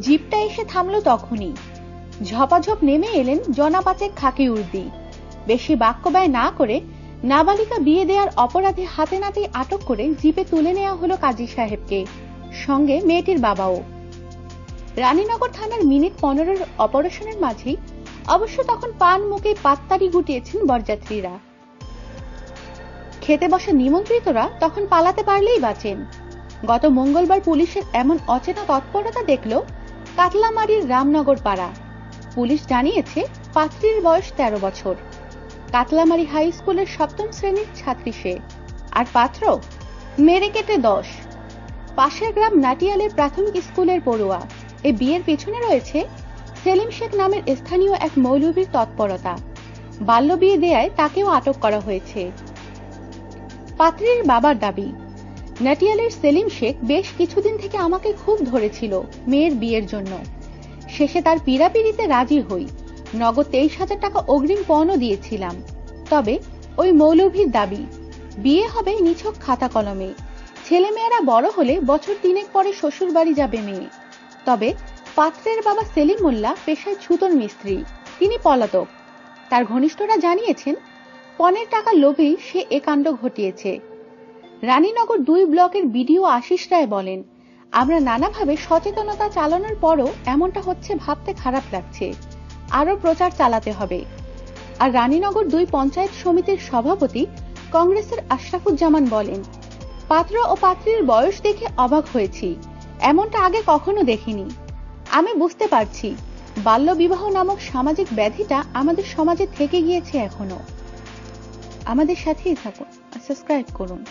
জিপটা এসে থামলো তখনই। ঝপাঝপ নেমে এলেন জনাপাচেক খাকি উর্দি বেশি বাক্য ব্যয় না করে নাবালিকা বিয়ে দেওয়ার অপরাধে হাতে নাতে আটক করে জিপে তুলে নেওয়া হলো কাজী সাহেবকে, সঙ্গে মেয়েটির বাবাও। রানীনগর থানার মিনিট পনেরোর অপারেশনের মাঝেই অবশ্য তখন পান মুখে পাত্তারি গুটিয়েছেন বরযাত্রীরা। খেতে বসা নিমন্ত্রিতরা তখন পালাতে পারলেই বাঁচেন। গত মঙ্গলবার পুলিশের এমন অচেনা তৎপরতা দেখল কাতলামারির রামনগর পাড়া। পুলিশ জানিয়েছে, পাত্রীর বয়স তেরো বছর। কাতলামারি হাই স্কুলের সপ্তম শ্রেণির ছাত্রী সে। আর পাত্র, মেরে কেটে দশ। পাশের গ্রাম নাটিয়ালের প্রাথমিক স্কুলের পড়ুয়া। এ বিয়ের পেছনে রয়েছে সেলিম শেখ নামের স্থানীয় এক মৌলভীর তৎপরতা। বাল্য বিয়ে দেয়ায় তাকেও আটক করা হয়েছে। পাত্রীর বাবার দাবি নাটিয়ালের সেলিম শেখ বেশ কিছুদিন থেকে আমাকে খুব ধরেছিল মেয়ের বিয়ের জন্য। শেষে তার পিড়াপিড়িতে রাজি হই। নগদ তেইশ হাজার টাকা অগ্রিম পণও দিয়েছিলাম। তবে ওই মৌলভীর দাবি, বিয়ে হবে নিছক খাতা কলমে। ছেলে মেয়েরা বড় হলে বছর তিনেক পরে শ্বশুর বাড়ি যাবে মেয়ে। তবে পাত্রের বাবা সেলিম মোল্লা পেশায় ছুতর মিস্ত্রি, তিনি পলাতক। তার ঘনিষ্ঠরা জানিয়েছেন পনেরো টাকা লোভেই সে এ কাণ্ড ঘটিয়েছে। রানীনগর দুই ব্লকের বিডিও আশিস রায় বলেন, আমরা নানাভাবে সচেতনতা চালানোর পরও এমনটা হচ্ছে ভাবতে খারাপ লাগছে। আরও প্রচার চালাতে হবে। আর রানীনগর দুই পঞ্চায়েত সমিতির সভাপতি কংগ্রেসের আশরাফুজ্জামান বলেন, পাত্র ও পাত্রীর বয়স দেখে অবাক হয়েছি। এমনটা আগে কখনো দেখিনি। আমি বুঝতে পারছি বাল্য বিবাহ নামক সামাজিক ব্যাধিটা আমাদের সমাজে থেকে গিয়েছে এখনও। আমাদের সাথেই থাকুন, সাবস্ক্রাইব করুন।